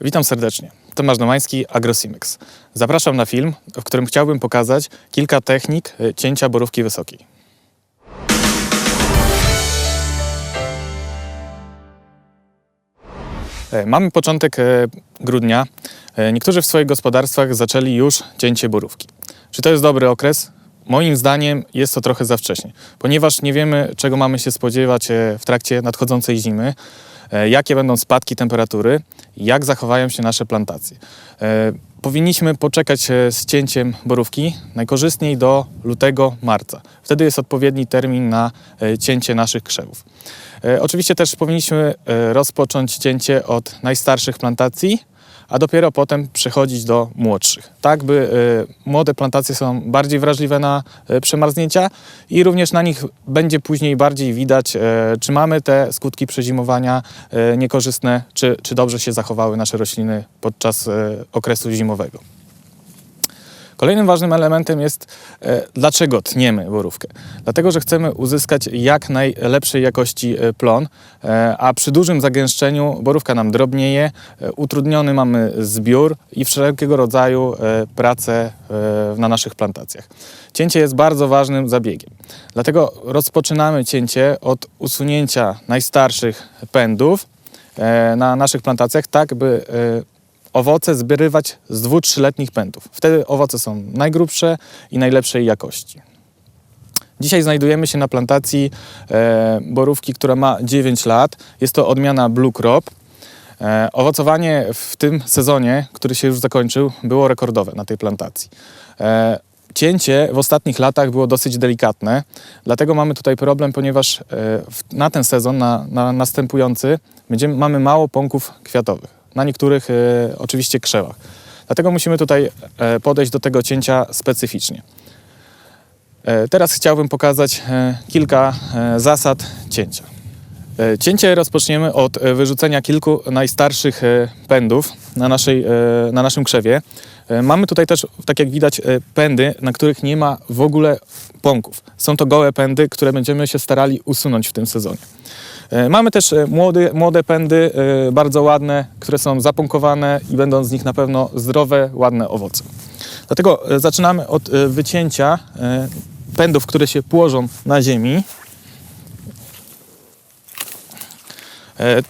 Witam serdecznie. Tomasz Domański, AgroSimex. Zapraszam na film, w którym chciałbym pokazać kilka technik e, cięcia borówki wysokiej. E, Mamy początek e, grudnia. Niektórzy w swoich gospodarstwach zaczęli już cięcie borówki. Czy to jest dobry okres? Moim zdaniem jest to trochę za wcześnie, ponieważ nie wiemy, czego mamy się spodziewać w trakcie nadchodzącej zimy, jakie będą spadki temperatury, jak zachowają się nasze plantacje. E, Powinniśmy poczekać e, z cięciem borówki najkorzystniej do lutego, marca. Wtedy jest odpowiedni termin na e, cięcie naszych krzewów. Oczywiście też powinniśmy rozpocząć cięcie od najstarszych plantacji, a dopiero potem przechodzić do młodszych. Tak by e, młode plantacje są bardziej wrażliwe na e, przemarznięcia i również na nich będzie później bardziej widać, e, czy mamy te skutki przezimowania e, niekorzystne, czy, czy dobrze się zachowały nasze rośliny podczas e, okresu zimowego. Kolejnym ważnym elementem jest, e, dlaczego tniemy borówkę. Dlatego, że chcemy uzyskać jak najlepszej jakości e, plon, e, a przy dużym zagęszczeniu borówka nam drobnieje, utrudniony mamy zbiór i wszelkiego rodzaju prace na naszych plantacjach. Cięcie jest bardzo ważnym zabiegiem. Dlatego rozpoczynamy cięcie od usunięcia najstarszych pędów na naszych plantacjach, tak by owoce zbyrywać z dwu, trzyletnich pędów. Wtedy owoce są najgrubsze i najlepszej jakości. Dzisiaj znajdujemy się na plantacji e, borówki, która ma 9 lat. Jest to odmiana Blue Crop. E, owocowanie w tym sezonie, który się już zakończył, było rekordowe na tej plantacji. E, cięcie w ostatnich latach było dosyć delikatne, dlatego mamy tutaj problem, ponieważ e, na ten sezon, na, na następujący, będziemy, mamy mało pąków kwiatowych. Na niektórych e, oczywiście krzewach. Dlatego musimy tutaj e, podejść do tego cięcia specyficznie. E, Teraz chciałbym pokazać kilka zasad cięcia. Cięcie rozpoczniemy od wyrzucenia kilku najstarszych pędów na, naszej, na naszym krzewie. Mamy tutaj też, tak jak widać, pędy, na których nie ma w ogóle pąków. Są to gołe pędy, które będziemy się starali usunąć w tym sezonie. E, Mamy też e, młode, młode pędy, e, bardzo ładne, które są zapąkowane i będą z nich na pewno zdrowe, ładne owoce. Dlatego zaczynamy od wycięcia pędów, które się położą na ziemi.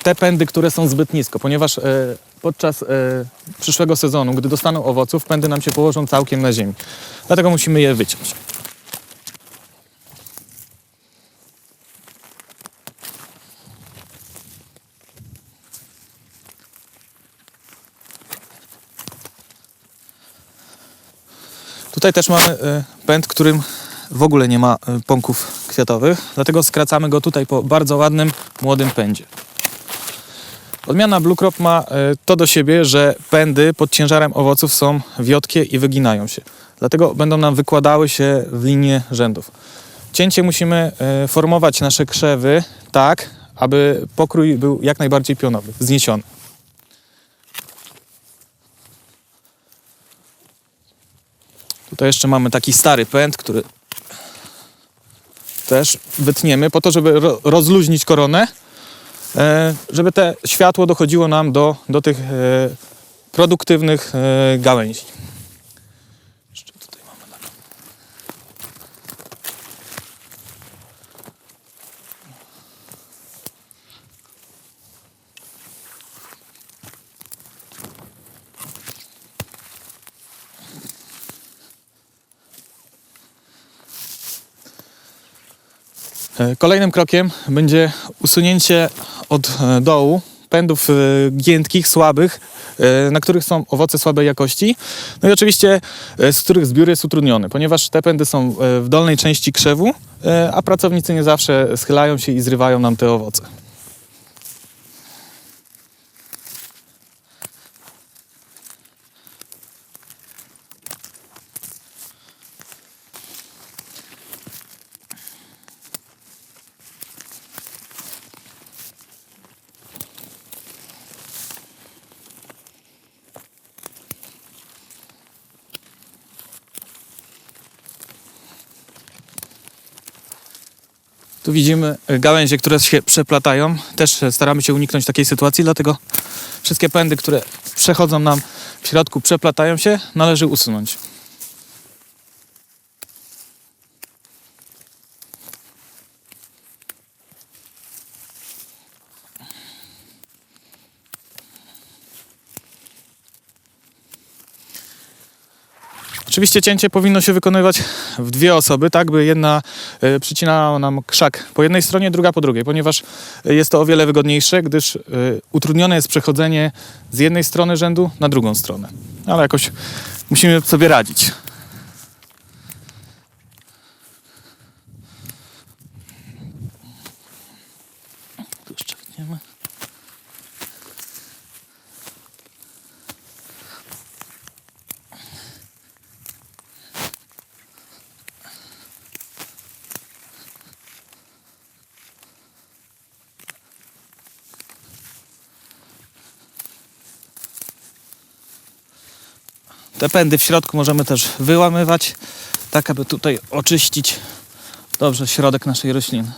Te pędy, które są zbyt nisko, ponieważ podczas przyszłego sezonu, gdy dostaną owoców, pędy nam się położą całkiem na ziemi. Dlatego musimy je wyciąć. Tutaj też mamy e, pęd, którym w ogóle nie ma e, pąków kwiatowych, dlatego skracamy go tutaj po bardzo ładnym, młodym pędzie. Odmiana Blue Crop ma e, to do siebie, że pędy pod ciężarem owoców są wiotkie i wyginają się. Dlatego będą nam wykładały się w linię rzędów. Cięcie musimy formować nasze krzewy tak, aby pokrój był jak najbardziej pionowy, wzniesiony. Tutaj jeszcze mamy taki stary pęd, który też wytniemy po to, żeby ro- rozluźnić koronę, e, żeby te światło dochodziło nam do, do tych e, produktywnych e, gałęzi. Kolejnym krokiem będzie usunięcie od e, dołu pędów e, giętkich, słabych, e, na których są owoce słabej jakości. No i oczywiście e, z których zbiór jest utrudniony, ponieważ te pędy są e, w dolnej części krzewu, e, a pracownicy nie zawsze schylają się i zrywają nam te owoce. Tu widzimy gałęzie, które się przeplatają. Też staramy się uniknąć takiej sytuacji, dlatego Wszystkie pędy, które przechodzą nam w środku, przeplatają się, należy usunąć. Oczywiście cięcie powinno się wykonywać w dwie osoby, tak by jedna y, przycinała nam krzak po jednej stronie, druga po drugiej, ponieważ y, jest to o wiele wygodniejsze, gdyż y, utrudnione jest przechodzenie z jednej strony rzędu na drugą stronę. Ale jakoś musimy sobie radzić. Tu jeszcze wytniemy. Te pędy w środku możemy też wyłamywać, tak aby tutaj oczyścić dobrze środek naszej rośliny.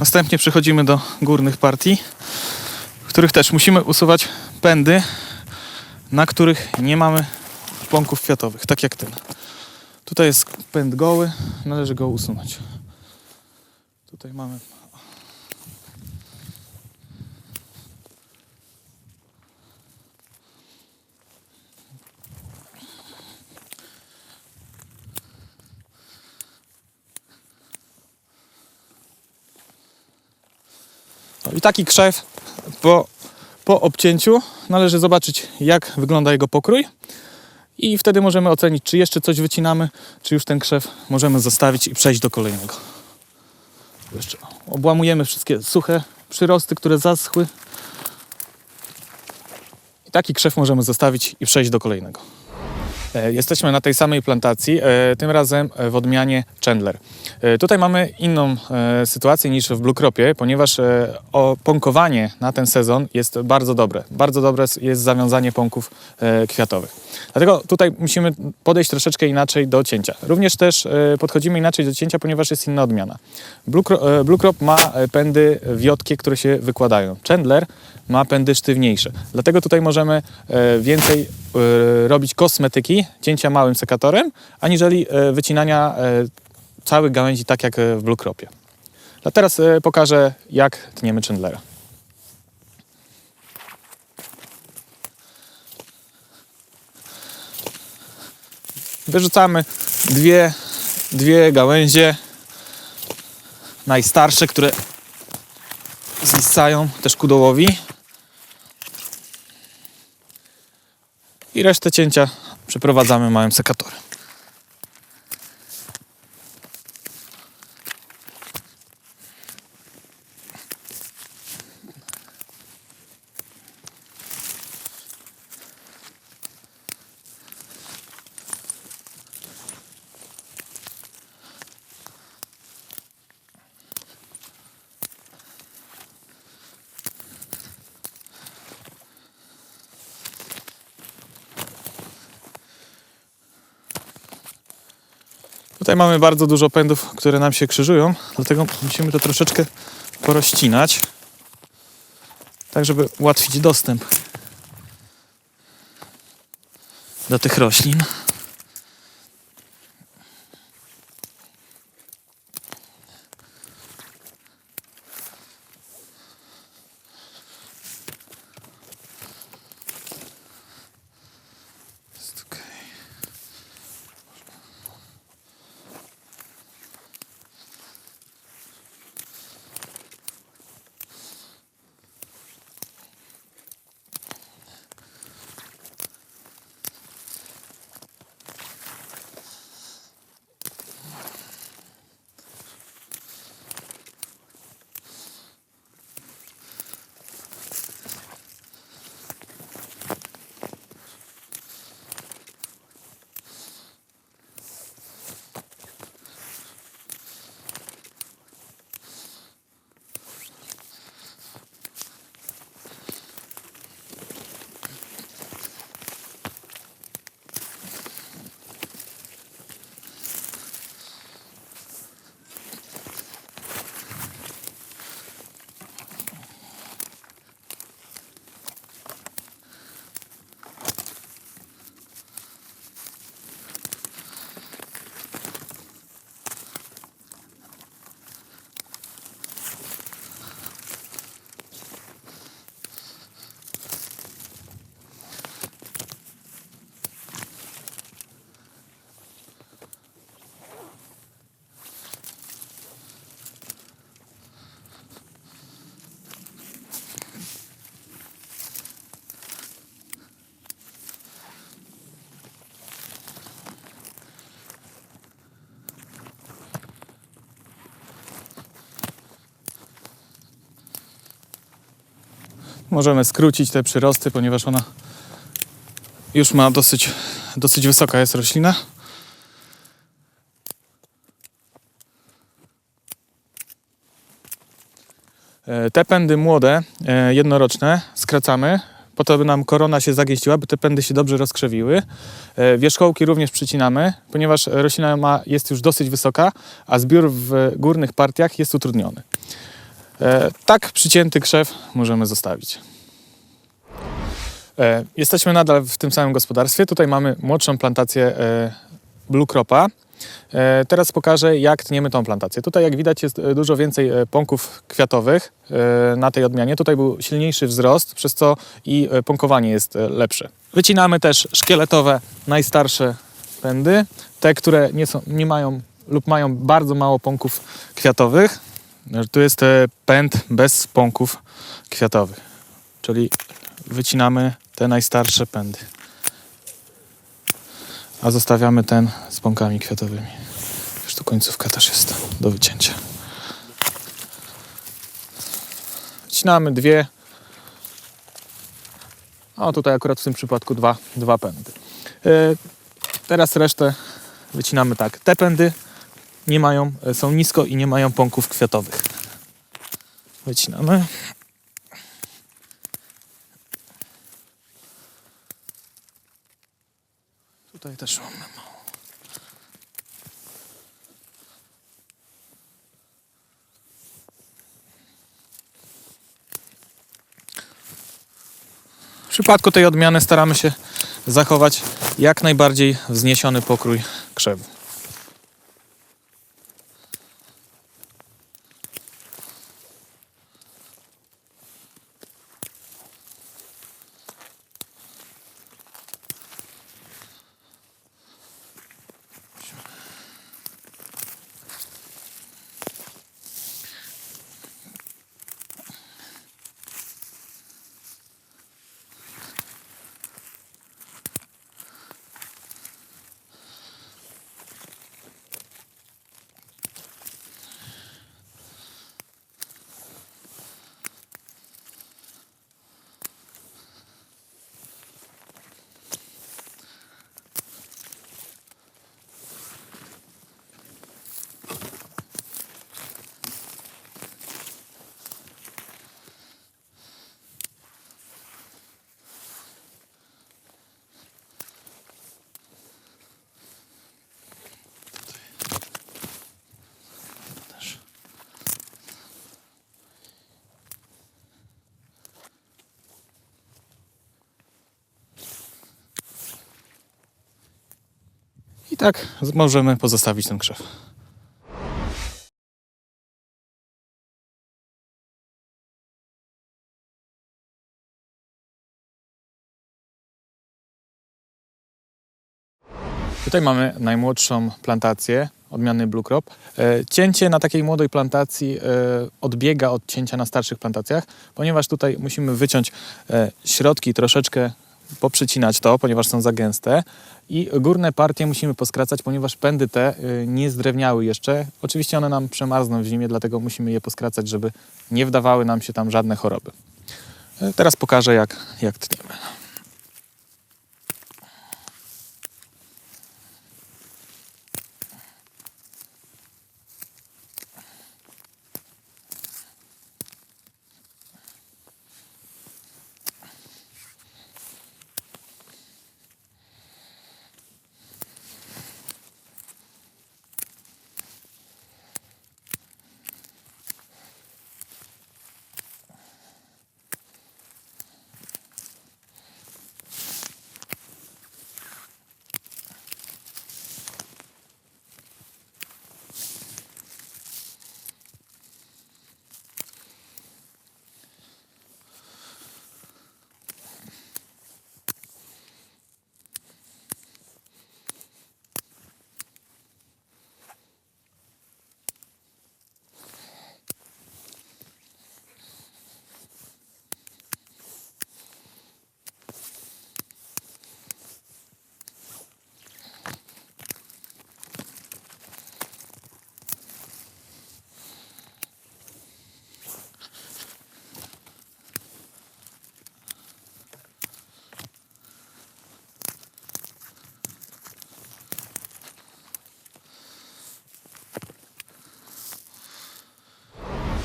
Następnie przechodzimy do górnych partii, w których też musimy usuwać pędy, na których nie mamy pąków kwiatowych, tak jak ten. Tutaj jest pęd goły, należy go usunąć. Tutaj mamy I taki krzew po, po obcięciu należy zobaczyć, jak wygląda jego pokrój. I wtedy możemy ocenić, czy jeszcze coś wycinamy, czy już ten krzew możemy zostawić i przejść do kolejnego. Jeszcze obłamujemy wszystkie suche przyrosty, które zaschły. I taki krzew możemy zostawić i przejść do kolejnego. E, Jesteśmy na tej samej plantacji, e, tym razem w odmianie Chandler. E, Tutaj mamy inną sytuację niż w Blue Cropie, ponieważ e, opąkowanie na ten sezon jest bardzo dobre. Bardzo dobre jest zawiązanie pąków kwiatowych. Dlatego tutaj musimy podejść troszeczkę inaczej do cięcia. Również też podchodzimy inaczej do cięcia, ponieważ jest inna odmiana. Blue, Cro- Blue Crop ma pędy wiotkie, które się wykładają. Chandler ma pędy sztywniejsze. Dlatego tutaj możemy więcej robić kosmetyki, cięcia małym sekatorem, aniżeli e, wycinania e, całych gałęzi tak jak e, w Blue Cropie. A teraz pokażę jak tniemy Chandlera. Wyrzucamy dwie, dwie gałęzie najstarsze, które zwisają też ku dołowi. I resztę cięcia przeprowadzamy małym sekatorem. Tutaj mamy bardzo dużo pędów, które nam się krzyżują, dlatego musimy to troszeczkę porozcinać, tak żeby ułatwić dostęp do tych roślin. Możemy skrócić te przyrosty, ponieważ ona już ma dosyć, dosyć wysoka jest roślina. E, Te pędy młode, e, jednoroczne, skracamy, po to, by nam korona się zagęściła, by te pędy się dobrze rozkrzewiły. E, Wierzchołki również przycinamy, ponieważ roślina ma, jest już dosyć wysoka, a zbiór w górnych partiach jest utrudniony. E, Tak przycięty krzew możemy zostawić. E, Jesteśmy nadal w tym samym gospodarstwie. Tutaj mamy młodszą plantację e, Blue Cropa. Teraz pokażę, jak tniemy tą plantację. Tutaj, jak widać, jest dużo więcej pąków kwiatowych na tej odmianie. Tutaj był silniejszy wzrost, przez co i pąkowanie jest lepsze. Wycinamy też szkieletowe, najstarsze pędy, te, które nie, są, nie mają lub mają bardzo mało pąków kwiatowych. Tu jest e, pęd bez pąków kwiatowych, czyli wycinamy te najstarsze pędy, a zostawiamy ten z pąkami kwiatowymi. Już tu końcówka też jest do wycięcia. Wycinamy dwie, a tutaj akurat w tym przypadku dwa, dwa pędy. E, Teraz resztę wycinamy tak. Te pędy nie mają, e, są nisko i nie mają pąków kwiatowych. Wycinamy. Tutaj też mamy mało. W przypadku tej odmiany staramy się zachować jak najbardziej wzniesiony pokrój krzewu. Tak możemy pozostawić ten krzew. Tutaj mamy najmłodszą plantację odmiany Blue Crop. E, Cięcie na takiej młodej plantacji e, odbiega od cięcia na starszych plantacjach, ponieważ tutaj musimy wyciąć e, środki, troszeczkę poprzycinać to, ponieważ są za gęste i górne partie musimy poskracać, ponieważ pędy te e, nie zdrewniały jeszcze. Oczywiście one nam przemarzną w zimie, dlatego musimy je poskracać, żeby nie wdawały nam się tam żadne choroby. E, Teraz pokażę, jak, jak tniemy.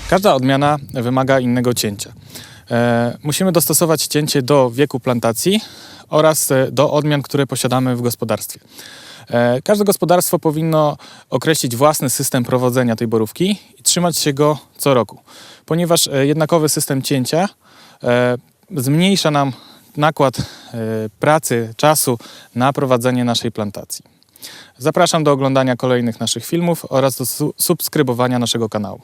Każda odmiana wymaga innego cięcia. E, Musimy dostosować cięcie do wieku plantacji oraz e, do odmian, które posiadamy w gospodarstwie. E, Każde gospodarstwo powinno określić własny system prowadzenia tej borówki i trzymać się go co roku, ponieważ jednakowy system cięcia zmniejsza nam nakład pracy, czasu na prowadzenie naszej plantacji. Zapraszam do oglądania kolejnych naszych filmów oraz do su- subskrybowania naszego kanału.